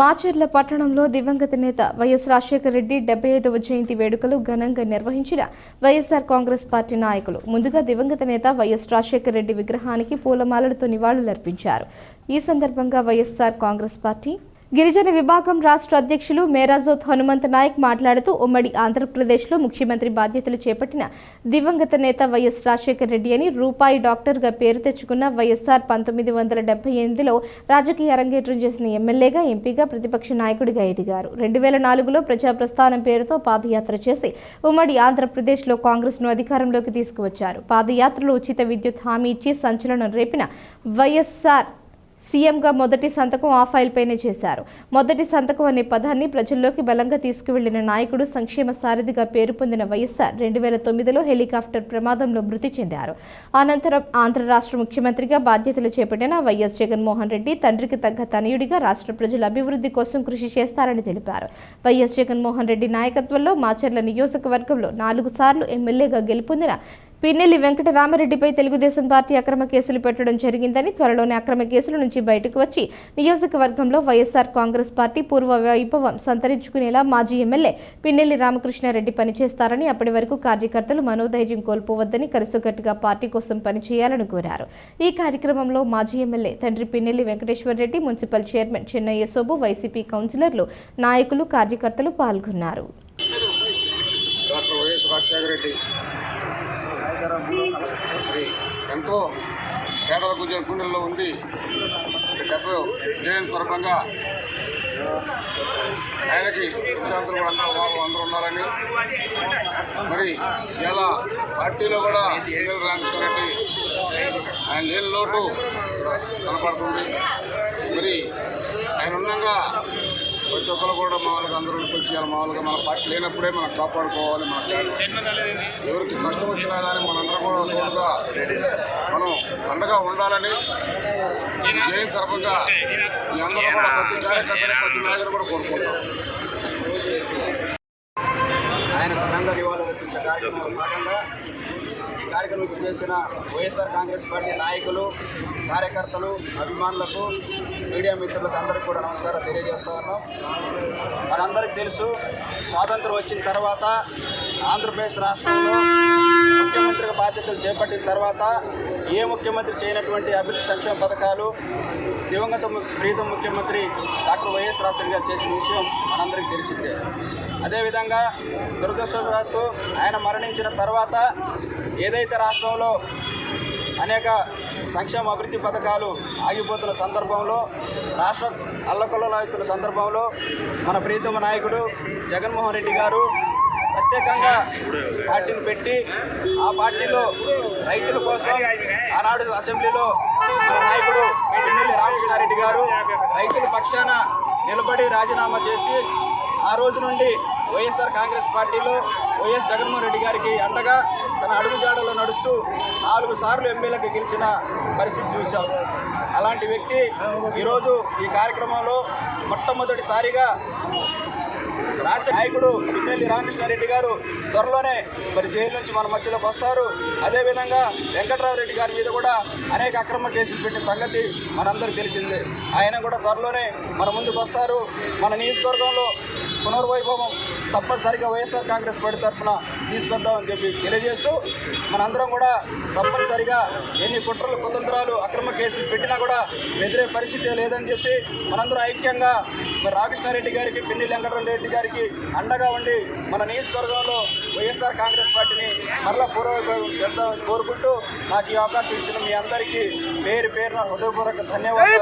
మాచర్ల పట్టణంలో దివంగత నేత వైఎస్ రాజశేఖర రెడ్డి డెబ్బై ఐదవ జయంతి వేడుకలు ఘనంగా నిర్వహించిన వైఎస్ఆర్ కాంగ్రెస్ పార్టీ నాయకులు. ముందుగా దివంగత నేత వైఎస్ రాజశేఖర రెడ్డి విగ్రహానికి పూలమాలలతో నివాళులర్పించారు. ఈ సందర్భంగా వైఎస్ఆర్ కాంగ్రెస్ పార్టీ గిరిజన విభాగం రాష్ట్ర అధ్యక్షులు మేరాజోత్ హనుమంత్ నాయక్ మాట్లాడుతూ ఉమ్మడి ఆంధ్రప్రదేశ్లో ముఖ్యమంత్రి బాధ్యతలు చేపట్టిన దివంగత నేత వైఎస్ రాజశేఖర రెడ్డి అని రూపాయి డాక్టర్గా పేరు తెచ్చుకున్న వైఎస్ఆర్ పంతొమ్మిది వందల డెబ్బై ఎనిమిదిలో రాజకీయ అరంగేట్రం చేసిన ఎమ్మెల్యేగా ఎంపీగా ప్రతిపక్ష నాయకుడిగా ఎదిగారు. రెండు వేల నాలుగులో ప్రజాప్రస్థానం పేరుతో పాదయాత్ర చేసి ఉమ్మడి ఆంధ్రప్రదేశ్లో కాంగ్రెస్ను అధికారంలోకి తీసుకువచ్చారు. పాదయాత్రలో ఉచిత విద్యుత్ హామీ ఇచ్చి సంచలనం రేపిన వైఎస్ఆర్ సీఎంగా మొదటి సంతకం ఆ ఫైల్ పైనే చేశారు. మొదటి సంతకం అనే పదాన్ని ప్రజల్లోకి బలంగా తీసుకువెళ్ళిన నాయకుడు సంక్షేమ సారథిగా పేరు పొందిన వైఎస్ఆర్ రెండు వేల తొమ్మిదిలో హెలికాప్టర్ ప్రమాదంలో మృతి చెందారు. అనంతరం ఆంధ్ర రాష్ట్ర ముఖ్యమంత్రిగా బాధ్యతలు చేపట్టిన వైఎస్ జగన్మోహన్ రెడ్డి తండ్రికి తగ్గ తనయుడిగా రాష్ట్ర ప్రజల అభివృద్ధి కోసం కృషి చేస్తారని తెలిపారు. వైఎస్ జగన్మోహన్ రెడ్డి నాయకత్వంలో మాచర్ల నియోజకవర్గంలో నాలుగు సార్లు ఎమ్మెల్యేగా గెలుపొందిన పిన్నెల్లి వెంకటరామరెడ్డిపై తెలుగుదేశం పార్టీ అక్రమ కేసులు పెట్టడం జరిగిందని త్వరలోనే అక్రమ కేసుల నుంచి బయటకు వచ్చి నియోజకవర్గంలో వైఎస్ఆర్ కాంగ్రెస్ పార్టీ పూర్వ వైభవం సంతరించుకునేలా మాజీ ఎమ్మెల్యే పిన్నెల్లి రామకృష్ణారెడ్డి పనిచేస్తారని అప్పటి వరకు కార్యకర్తలు మనోధైర్యం కోల్పోవద్దని కలిసికట్టుగా పార్టీ కోసం పనిచేయాలని కోరారు. ఈ కార్యక్రమంలో మాజీ ఎమ్మెల్యే తండ్రి Pinnelli Venkateswara Reddy municipal chairman Chennaiah Sobu YCP కౌన్సిలర్లు నాయకులు కార్యకర్తలు పాల్గొన్నారు. డాక్టర్ వైఎస్ రాజశేఖర రెడ్డి మరి ఎంతో పేదలకు గుంజ గుండెల్లో ఉంది. డెబ్బై జయంతి సందర్భంగా ఆయనకి విద్యార్థులు కూడా అందరూ అందరూ ఉన్నారని మరి ఇలా పార్టీలో కూడా ఎన్నికలు రాణించారంటే ఆయన లేని లోటు కనపడుతుంది. మరి ఆయన ఉండగా ప్రతి ఒక్కరు కూడా మామూలుగా అందరూ వచ్చి మామూలుగా మన పార్టీ లేనప్పుడే మనం కాపాడుకోవాలి మన ఎవరికి కష్టం వచ్చినా కానీ మనందరం కూడా తోడుగా మనం అండగా ఉండాలని జయం జయంతి మీ అందరూ కూడా ప్రతి కార్యకర్తలు ప్రతి నాయకులు కూడా కోరుకుంటాం ఆయన ఘనంగా నివాళులు అర్పించే కార్యక్రమంలో భాగంగా కార్యక్రమం చేసిన వైఎస్ఆర్ కాంగ్రెస్ పార్టీ నాయకులు కార్యకర్తలు అభిమానులకు మీడియా మిత్రులకు అందరికీ కూడా నమస్కారం తెలియజేస్తా ఉన్నాం. మనందరికీ తెలుసు స్వాతంత్రం వచ్చిన తర్వాత ఆంధ్రప్రదేశ్ రాష్ట్రంలో ముఖ్యమంత్రిగా బాధ్యతలు చేపట్టిన తర్వాత ఏ ముఖ్యమంత్రి చేయనటువంటి అభివృద్ధి సంక్షేమ పథకాలు దివంగత ప్రీతం ముఖ్యమంత్రి డాక్టర్ వైఎస్ రాజశేఖర్ గారు చేసిన విషయం అందరికీ తెలిసిందే. అదేవిధంగా దురదృష్టవశాత్తు ఆయన మరణించిన తర్వాత ఏదైతే రాష్ట్రంలో అనేక సంక్షేమ అభివృద్ధి పథకాలు ఆగిపోతున్న సందర్భంలో రాష్ట్ర అల్లకొల్లలాగుతున్న సందర్భంలో మన ప్రీతమ నాయకుడు జగన్మోహన్ రెడ్డి గారు ప్రత్యేకంగా పార్టీని పెట్టి ఆ పార్టీలో రైతుల కోసం ఆనాడు అసెంబ్లీలో మన నాయకుడు పిన్నెల్లి రామకృష్ణారెడ్డి గారు రైతుల పక్షాన నిలబడి రాజీనామా చేసి ఆ రోజు నుండి వైఎస్ఆర్ కాంగ్రెస్ పార్టీలో వైఎస్ జగన్మోహన్ రెడ్డి గారికి అండగా తన అడుగుజాడలో నడుస్తూ నాలుగు సార్లు ఎమ్మెల్యేకి గెలిచిన పరిస్థితి చూశాం. అలాంటి వ్యక్తి ఈరోజు ఈ కార్యక్రమంలో మొట్టమొదటిసారిగా నాయకుడు పిన్నెల్లి రామకృష్ణారెడ్డి గారు త్వరలోనే మరి జైలు నుంచి మన మధ్యలోకి వస్తారు. అదేవిధంగా వెంకట్రావు రెడ్డి గారి మీద కూడా అనేక అక్రమ కేసులు పెట్టిన సంగతి మనందరికీ తెలిసిందే. ఆయన కూడా త్వరలోనే మన ముందుకు వస్తారు. మన నియోజకవర్గంలో పునర్వైభవం తప్పనిసరిగా వైఎస్ఆర్ కాంగ్రెస్ పార్టీ తరఫున తీసుకొద్దామని చెప్పి తెలియజేస్తూ మనందరం కూడా తప్పనిసరిగా ఎన్ని కుట్రలు కుతంత్రాలు అక్రమ కేసులు పెట్టినా కూడా ఎదురే పరిస్థితి లేదని చెప్పి మనందరం ఐక్యంగా మరి రామకృష్ణారెడ్డి గారికి పిన్ని వెంకటరెడ్డి గారికి అండగా ఉండి మన నియోజకవర్గంలో వైఎస్ఆర్ కాంగ్రెస్ పార్టీని మరలా పూర్వవైభవం చేద్దామని కోరుకుంటూ నాకు ఈ అవకాశం ఇచ్చిన మీ అందరికీ పేరు పేరున హృదయపూర్వక ధన్యవాదాలు.